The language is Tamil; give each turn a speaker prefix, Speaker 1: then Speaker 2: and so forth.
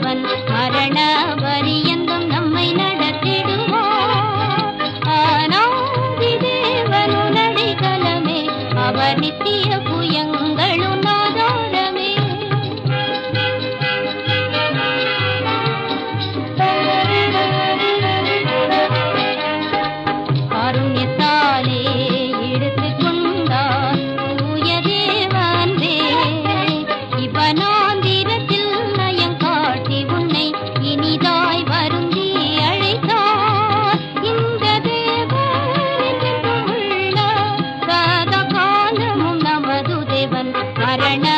Speaker 1: தேவன் மரண மரண